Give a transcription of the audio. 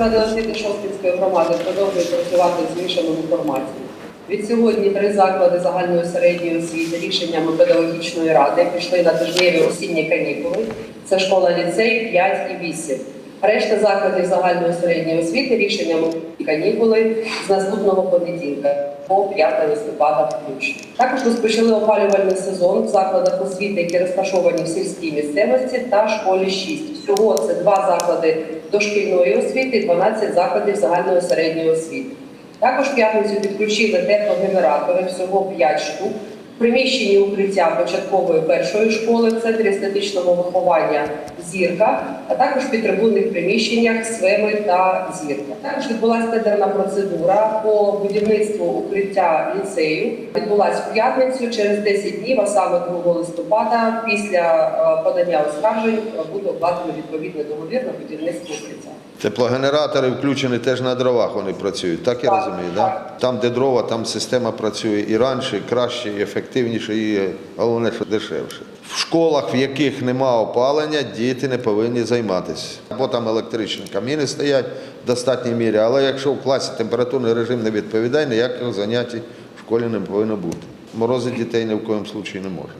Освіти Шостинської громади продовжують працювати в змішаному форматі. Від сьогодні три заклади загальної середньої освіти рішеннями педагогічної ради пішли на тижневі осінні канікули. Це школа ліцей 5 і 8. Решта закладів загальної середньої освіти рішеннями канікули з наступного понеділка по 5 листопада включно. Також розпочали опалювальний сезон в закладах освіти, які розташовані в сільській місцевості та школі 6. Всього це два заклади дошкільної освіти і 12 закладів загальної середньої освіти. Також п'ятницю підключили теплогенератори, всього 5 штук. Приміщенні укриття початкової першої школи в центрі естетичного виховання зірка, а також в підтрибунних приміщеннях свеми та зірка. Також відбулася тендерна процедура по будівництву укриття ліцею. Відбулась в п'ятницю через 10 днів, а саме 2 листопада, після е, подання оскаржень буде укладено відповідний договір на будівництво укриття. Теплогенератори включені теж на дровах вони працюють, так я Так, розумію, так. Да? Там, де дрова, там система працює і раніше, і краще, і ефективніше, і головне, що дешевше. В школах, в яких нема опалення, діти не повинні займатися. Або там електричні каміни стоять в достатній мірі, але якщо в класі температурний режим не відповідає, ніяких занять в школі не повинно бути. Морози дітей ні в коєму випадку не можна.